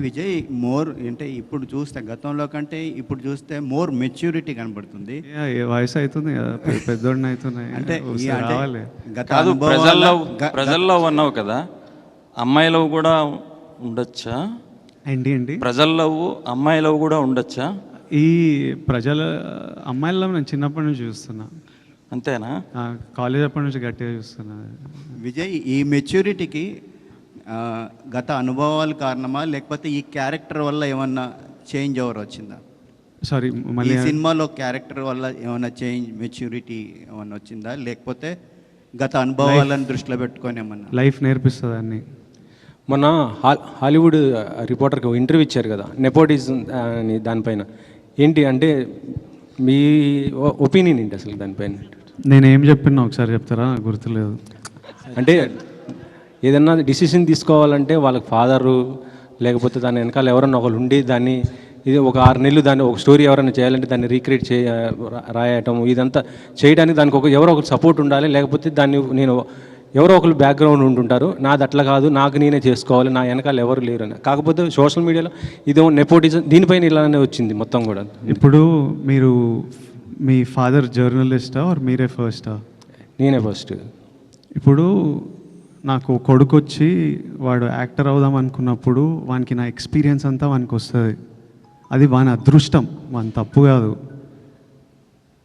Vijay more అంటే ఇప్పుడు చూస్తే గతంలో కంటే ఇప్పుడు చూస్తే మోర్ మెచ్యూరిటీ కనబడుతుంది. వయసు అవుతుంది పెద్దోడిని అవుతున్నాయి. అంటే గత ప్రజల్లో ప్రజల్లో ఉన్నావు కదా అమ్మాయిలో కూడా ఉండొచ్చా? ఏంటి ఏంటి? ప్రజల్లో అమ్మాయిలో కూడా ఉండొచ్చా? ఈ ప్రజల అమ్మాయిల్లో నేను చిన్నప్పటి నుంచి చూస్తున్నా. అంతేనా? ఆ, కాలేజ్ అప్పటి నుంచి గట్టిగా చూస్తున్నా. విజయ్ ఈ మెచ్యూరిటీకి గత అనుభవాలు కారణమా లేకపోతే ఈ క్యారెక్టర్ వల్ల ఏమన్నా చేంజ్ ఓవర్ వచ్చిందా? సారీ ఈ మళ్ళీ సినిమాలో క్యారెక్టర్ వల్ల ఏమైనా చేంజ్ మెచ్యూరిటీ ఏమన్నా వచ్చిందా? లేకపోతే గత అనుభవాలను దృష్టిలో పెట్టుకొని ఏమన్నా? లైఫ్ నేర్పిస్తుంది అన్ని? మొన్న హా- హాలీవుడ్ రిపోర్టర్కి ఇంటర్వ్యూ ఇచ్చారు కదా నెపోటిజం అని దానిపైన. ఏంటి అంటే మీ ఒపీనియన్ ఏంటి అసలు దానిపైన? నేనేం చెప్పినా ఒకసారి చెప్తారా? గుర్తులేదు. అంటే ఏదన్నా డిసిషన్ తీసుకోవాలంటే వాళ్ళకి ఫాదరు లేకపోతే దాని వెనకాల ఎవరన్నా ఒకరు ఉండి దాన్ని ఇది ఒక ఆరు నెలలు దాన్ని ఒక స్టోరీ ఎవరైనా చేయాలంటే దాన్ని రీక్రియేట్ చేయ రాయటం ఇదంతా చేయడానికి దానికి ఒక ఎవరో ఒకరు సపోర్ట్ ఉండాలి. లేకపోతే దాన్ని నేను ఎవరో ఒకరు బ్యాక్గ్రౌండ్ ఉంటుంటారు. నాది అట్లా కాదు నాకు నేనే చేసుకోవాలి నా వెనకాల ఎవరు లేరు అని. కాకపోతే సోషల్ మీడియాలో ఇదేమో నెపోటిజం దీనిపైన ఇలానే వచ్చింది మొత్తం కూడా. ఇప్పుడు మీరు మీ ఫాదర్ జర్నలిస్టా ఆర్ మీరే ఫస్టా నేనే ఫస్ట్ ఇప్పుడు నాకు కొడుకు వచ్చి వాడు యాక్టర్ అవుదాం అనుకున్నప్పుడు వానికి నా ఎక్స్పీరియన్స్ అంతా వానికి వస్తుంది. అది వాని అదృష్టం. వాని తప్పు కాదు.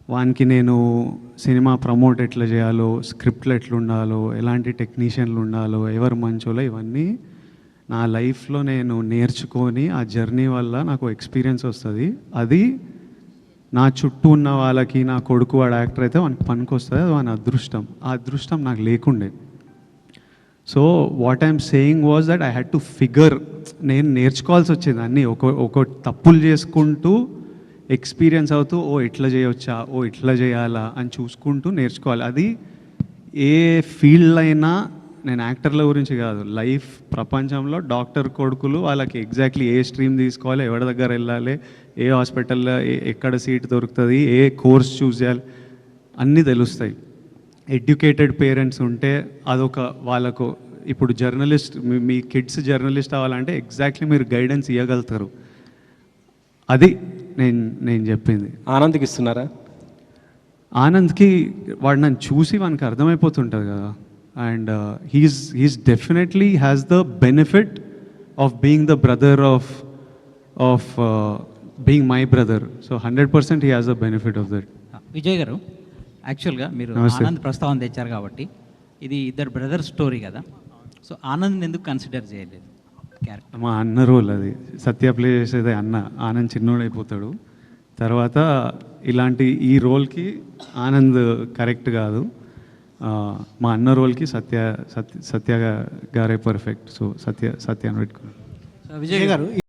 వానికి నేను సినిమా ప్రమోట్ ఎట్లా చేయాలో స్క్రిప్ట్లు ఎట్లుండాలో ఎలాంటి టెక్నీషియన్లు ఉండాలో ఎవరు మంచోలో ఇవన్నీ నా లైఫ్లో నేను నేర్చుకొని ఆ జర్నీ వల్ల నాకు ఎక్స్పీరియన్స్ వస్తుంది. అది నా చుట్టూ ఉన్న వాళ్ళకి నా కొడుకు వాడు యాక్టర్ అయితే వానికి పనికి వస్తుంది అది వాని అదృష్టం. ఆ అదృష్టం నాకు లేకుండే. So what I'm saying was that I had to figure నేను నేర్చుకోవాల్సి వచ్చేది అన్నీ. ఒక ఒక తప్పులు చేసుకుంటూ ఎక్స్పీరియన్స్ అవుతూ ఓ ఇట్లా చేయవచ్చా ఓ ఇట్లా చేయాలా? అని చూసుకుంటూ నేర్చుకోవాలి. అది ఏ ఫీల్డ్ అయినా నేను యాక్టర్ల గురించి కాదు. లైఫ్ ప్రపంచంలో డాక్టర్ కొడుకులు వాళ్ళకి ఎగ్జాక్ట్లీ ఏ స్ట్రీమ్ తీసుకోవాలి ఎవరి దగ్గర వెళ్ళాలి ఏ హాస్పిటల్లో ఏ- ఎక్కడ సీట్ దొరుకుతుంది ఏ కోర్స్ చూస్ చేయాలి అన్నీ తెలుస్తాయి. ఎడ్యుకేటెడ్ పేరెంట్స్ ఉంటే అదొక వాళ్ళకు ఇప్పుడు జర్నలిస్ట్ మీ- మీ కిడ్స్ జర్నలిస్ట్ అవ్వాలంటే ఎగ్జాక్ట్లీ మీరు గైడెన్స్ ఇవ్వగలుగుతారు అది నేను నేను చెప్పింది. ఆనంద్కి ఇస్తున్నారా? ఆనంద్కి వాడు నన్ను చూసి వానికి అర్థమైపోతుంటుంది కదా. And he's he's definitely has the benefit of being the brother of of being my brother so hundred percent he has the benefit of that Vijay garu యాక్చువల్గా మీరు. ఆనంద్ ప్రస్తావన తెచ్చారు కాబట్టి ఇది ఇద్దరు బ్రదర్ స్టోరీ కదా. సో ఆనంద్ ఎందుకు కన్సిడర్ చేయలేదు? క్యారెక్టర్ మా అన్న రోల్ అది. సత్య ప్లే చేసేది అన్న. ఆనంద్ చిన్నోడైపోతాడు తర్వాత ఇలాంటి ఈ రోల్కి ఆనంద్ కరెక్ట్ కాదు. మా అన్న రోల్కి సత్య సత్య సత్య గారే పర్ఫెక్ట్ సో సత్య సత్య అని పెట్టుకున్నాను విజయ్ గారు